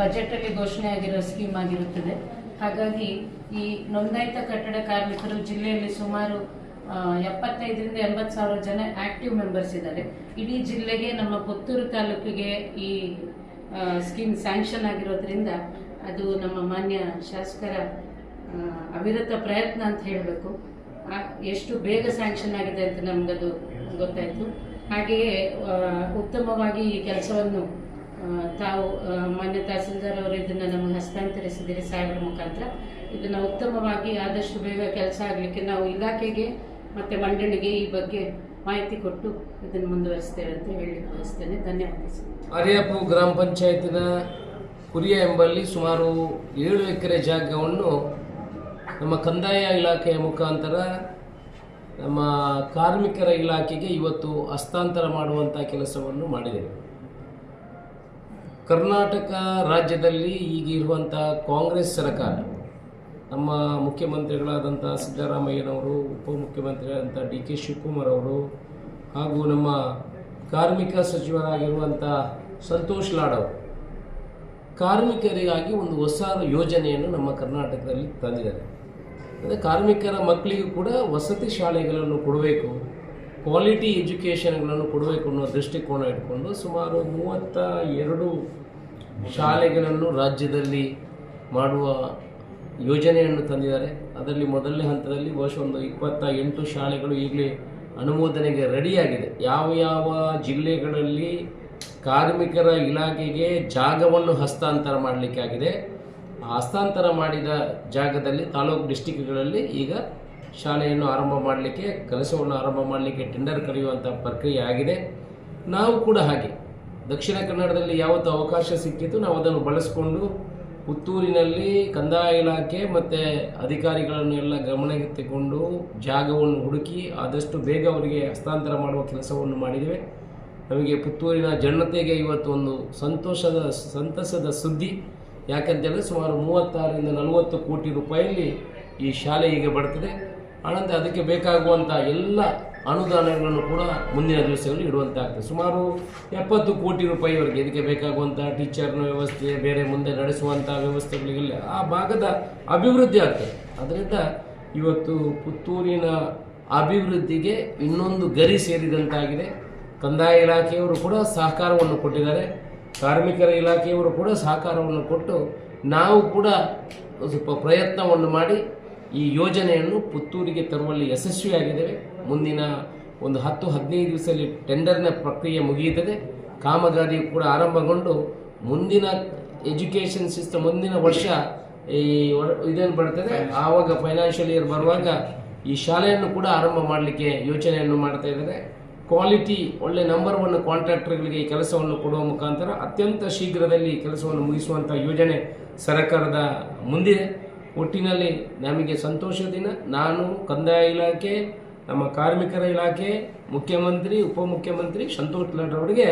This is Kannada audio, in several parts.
ಬಜೆಟಲ್ಲಿ ಘೋಷಣೆ ಆಗಿರೋ ಸ್ಕೀಮ್ ಆಗಿರುತ್ತದೆ. ಹಾಗಾಗಿ ಈ ನೋಂದಾಯಿತ ಕಟ್ಟಡ ಕಾರ್ಮಿಕರು ಜಿಲ್ಲೆಯಲ್ಲಿ ಸುಮಾರು ಎಪ್ಪತ್ತೈದರಿಂದ ಎಂಬತ್ತು ಸಾವಿರ ಜನ ಆಕ್ಟಿವ್ ಮೆಂಬರ್ಸ್ ಇದ್ದಾರೆ. ಇಡೀ ಜಿಲ್ಲೆಗೆ ನಮ್ಮ ಪುತ್ತೂರು ತಾಲೂಕಿಗೆ ಈ ಸ್ಕೀಮ್ ಸ್ಯಾಂಕ್ಷನ್ ಆಗಿರೋದ್ರಿಂದ ಅದು ನಮ್ಮ ಮಾನ್ಯ ಶಾಸಕರ ಅವಿರತ ಪ್ರಯತ್ನ ಅಂತ ಹೇಳಬೇಕು. ಎಷ್ಟು ಬೇಗ ಸ್ಯಾಂಕ್ಷನ್ ಆಗಿದೆ ಅಂತ ನಮಗದು ಗೊತ್ತಾಯಿತು. ಹಾಗೆಯೇ ಉತ್ತಮವಾಗಿ ಈ ಕೆಲಸವನ್ನು ತಾವು ಮಾನ್ಯ ತಹಸೀಲ್ದಾರ್ ಅವರು ಇದನ್ನು ನಮಗೆ ಹಸ್ತಾಂತರಿಸಿದ್ದೀರಿ ಸಾಹೇಬರ ಮುಖಾಂತರ. ಇದನ್ನು ಉತ್ತಮವಾಗಿ ಆದಷ್ಟು ಬೇಗ ಕೆಲಸ ಆಗಲಿಕ್ಕೆ ನಾವು ಇಲಾಖೆಗೆ ಮತ್ತು ಮಂಡಳಿಗೆ ಈ ಬಗ್ಗೆ ಮಾಹಿತಿ ಕೊಟ್ಟು ಇದನ್ನು ಮುಂದುವರಿಸ್ತೇವೆ ಅಂತ ಹೇಳಲಿಕ್ಕೆ ಬಯಸ್ತೇನೆ ಧನ್ಯವಾದ ಅರಿಯಾಪು ಗ್ರಾಮ ಪಂಚಾಯತಿನ ಕುರಿಯ ಎಂಬಲ್ಲಿ ಸುಮಾರು ಏಳು ಎಕರೆ ಜಾಗವನ್ನು ನಮ್ಮ ಕಂದಾಯ ಇಲಾಖೆಯ ಮುಖಾಂತರ ನಮ್ಮ ಕಾರ್ಮಿಕರ ಇಲಾಖೆಗೆ ಇವತ್ತು ಹಸ್ತಾಂತರ ಮಾಡುವಂಥ ಕೆಲಸವನ್ನು ಮಾಡಿದ್ದೇವೆ ಕರ್ನಾಟಕ ರಾಜ್ಯದಲ್ಲಿ ಈಗ ಇರುವಂಥ ಕಾಂಗ್ರೆಸ್ ಸರ್ಕಾರ, ನಮ್ಮ ಮುಖ್ಯಮಂತ್ರಿಗಳಾದಂಥ ಸಿದ್ದರಾಮಯ್ಯನವರು ಉಪಮುಖ್ಯಮಂತ್ರಿಯಾದಂಥ ಡಿ ಕೆ ಶಿವಕುಮಾರ್ ಅವರು, ಹಾಗೂ ನಮ್ಮ ಕಾರ್ಮಿಕ ಸಚಿವರಾಗಿರುವಂಥ ಸಂತೋಷ್ ಲಾಡ್ ಅವರು, ಕಾರ್ಮಿಕರಿಗಾಗಿ ಒಂದು ಹೊಸ ಯೋಜನೆಯನ್ನು ನಮ್ಮ ಕರ್ನಾಟಕದಲ್ಲಿ ತಂದಿದ್ದಾರೆ. ಅಂದರೆ ಕಾರ್ಮಿಕರ ಮಕ್ಕಳಿಗೂ ಕೂಡ ವಸತಿ ಶಾಲೆಗಳನ್ನು ಕೊಡಬೇಕು. ಕ್ವಾಲಿಟಿ ಎಜುಕೇಷನ್ಗಳನ್ನು ಕೊಡಬೇಕು ಅನ್ನೋ ದೃಷ್ಟಿಕೋನ ಇಟ್ಕೊಂಡು ಸುಮಾರು ಮೂವತ್ತ ಎರಡು ಶಾಲೆಗಳನ್ನು ರಾಜ್ಯದಲ್ಲಿ ಮಾಡುವ ಯೋಜನೆಯನ್ನು ತಂದಿದ್ದಾರೆ. ಅದರಲ್ಲಿ ಮೊದಲನೇ ಹಂತದಲ್ಲಿ ಬಹುಶಃ ಒಂದು ಇಪ್ಪತ್ತ ಎಂಟು ಶಾಲೆಗಳು ಈಗಲೇ ಅನುಮೋದನೆಗೆ ರೆಡಿಯಾಗಿದೆ. ಯಾವ ಯಾವ ಜಿಲ್ಲೆಗಳಲ್ಲಿ ಕಾರ್ಮಿಕರ ಇಲಾಖೆಗೆ ಜಾಗವನ್ನು ಹಸ್ತಾಂತರ ಮಾಡಲಿಕ್ಕಾಗಿದೆ. ಆ ಹಸ್ತಾಂತರ ಮಾಡಿದ ಜಾಗದಲ್ಲಿ ತಾಲೂಕು ಡಿಸ್ಟಿಕ್ಗಳಲ್ಲಿ ಈಗ ಶಾಲೆಯನ್ನು ಆರಂಭ ಮಾಡಲಿಕ್ಕೆ, ಕೆಲಸವನ್ನು ಆರಂಭ ಮಾಡಲಿಕ್ಕೆ ಟೆಂಡರ್ ಕರೆಯುವಂಥ ಪ್ರಕ್ರಿಯೆ ಆಗಿದೆ. ನಾವು ಕೂಡ ಹಾಗೆ. ದಕ್ಷಿಣ ಕನ್ನಡದಲ್ಲಿ ಯಾವತ್ತು ಅವಕಾಶ ಸಿಕ್ಕಿತು ನಾವು ಅದನ್ನು ಬಳಸಿಕೊಂಡು ಪುತ್ತೂರಿನಲ್ಲಿ ಕಂದಾಯ ಇಲಾಖೆ ಮತ್ತು ಅಧಿಕಾರಿಗಳನ್ನು ಎಲ್ಲ ಗಮನಕ್ಕೆ ತಗೊಂಡು ಜಾಗವನ್ನು ಹುಡುಕಿ ಆದಷ್ಟು ಬೇಗ ಅವರಿಗೆ ಹಸ್ತಾಂತರ ಮಾಡುವ ಕೆಲಸವನ್ನು ಮಾಡಿದ್ದೇವೆ. ನಮಗೆ ಪುತ್ತೂರಿನ ಜನತೆಗೆ ಇವತ್ತು ಒಂದು ಸಂತೋಷದ, ಸಂತಸದ ಸುದ್ದಿ. ಯಾಕಂತೇಳಿದ್ರೆ ಸುಮಾರು ಮೂವತ್ತಾರರಿಂದ ನಲವತ್ತು ಕೋಟಿ ರೂಪಾಯಿಯಲ್ಲಿ ಈ ಶಾಲೆ ಈಗ ಬರ್ತದೆ. ಆನಂತರ ಅದಕ್ಕೆ ಬೇಕಾಗುವಂಥ ಎಲ್ಲ ಅನುದಾನಗಳನ್ನು ಕೂಡ ಮುಂದಿನ ದಿವಸಗಳಲ್ಲಿ ಇಡುವಂತಾಗ್ತದೆ. ಸುಮಾರು ಎಪ್ಪತ್ತು ಕೋಟಿ ರೂಪಾಯಿವರೆಗೆ ಇದಕ್ಕೆ ಬೇಕಾಗುವಂಥ ಟೀಚರ್ನ ವ್ಯವಸ್ಥೆ, ಬೇರೆ ಮುಂದೆ ನಡೆಸುವಂಥ ವ್ಯವಸ್ಥೆಗಳಿಗೆಲ್ಲ ಆ ಭಾಗದ ಅಭಿವೃದ್ಧಿ ಆಗ್ತದೆ. ಅದರಿಂದ ಇವತ್ತು ಪುತ್ತೂರಿನ ಅಭಿವೃದ್ಧಿಗೆ ಇನ್ನೊಂದು ಗರಿ ಸೇರಿದಂತಾಗಿದೆ. ಕಂದಾಯ ಇಲಾಖೆಯವರು ಕೂಡ ಸಹಕಾರವನ್ನು ಕೊಟ್ಟಿದ್ದಾರೆ. ಕಾರ್ಮಿಕರ ಇಲಾಖೆಯವರು ಕೂಡ ಸಹಕಾರವನ್ನು ಕೊಟ್ಟು ನಾವು ಕೂಡ ಸ್ವಲ್ಪ ಪ್ರಯತ್ನವನ್ನು ಮಾಡಿ ಈ ಯೋಜನೆಯನ್ನು ಪುತ್ತೂರಿಗೆ ತರುವಲ್ಲಿ ಯಶಸ್ವಿಯಾಗಿದ್ದೇವೆ. ಮುಂದಿನ ಒಂದು ಹತ್ತು, ಹದಿನೈದು ದಿವಸದಲ್ಲಿ ಟೆಂಡರ್ನ ಪ್ರಕ್ರಿಯೆ ಮುಗಿಯುತ್ತದೆ. ಕಾಮಗಾರಿ ಕೂಡ ಆರಂಭಗೊಂಡು ಮುಂದಿನ ಎಜುಕೇಷನ್ ಸಿಸ್ಟಮ್ ಮುಂದಿನ ವರ್ಷ ಈ ಇದೇನು ಬರ್ತದೆ? ಆವಾಗ ಫೈನಾನ್ಷಿಯಲ್ ಇಯರ್ ಬರುವಾಗ ಈ ಶಾಲೆಯನ್ನು ಕೂಡ ಆರಂಭ ಮಾಡಲಿಕ್ಕೆ ಯೋಚನೆಯನ್ನು ಮಾಡ್ತಾ ಇದ್ದಾರೆ ಕ್ವಾಲಿಟಿ ಒಳ್ಳೆ ನಂಬರ್ ಒನ್ ಕಾಂಟ್ರಾಕ್ಟರ್ಗಳಿಗೆ ಈ ಕೆಲಸವನ್ನು ಕೊಡುವ ಮುಖಾಂತರ ಅತ್ಯಂತ ಶೀಘ್ರದಲ್ಲಿ ಕೆಲಸವನ್ನು ಮುಗಿಸುವಂಥ ಯೋಜನೆ ಸರ್ಕಾರದ ಮುಂದಿದೆ. ಒಟ್ಟಿನಲ್ಲಿ ನಮಗೆ ಸಂತೋಷದ ದಿನ. ನಾನು ಕಂದಾಯ ಇಲಾಖೆ, ನಮ್ಮ ಕಾರ್ಮಿಕರ ಇಲಾಖೆ, ಮುಖ್ಯಮಂತ್ರಿ, ಉಪಮುಖ್ಯಮಂತ್ರಿ ಸಂತೋಷ್ ಅವರಿಗೆ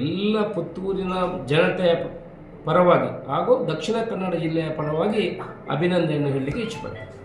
ಎಲ್ಲ ಪುತ್ತೂರಿನ ಜನತೆಯ ಪರವಾಗಿ ಹಾಗೂ ದಕ್ಷಿಣ ಕನ್ನಡ ಜಿಲ್ಲೆಯ ಪರವಾಗಿ ಅಭಿನಂದನೆಯನ್ನು ಹೇಳಲಿಕ್ಕೆ ಇಚ್ಛಪಡ್ತೀನಿ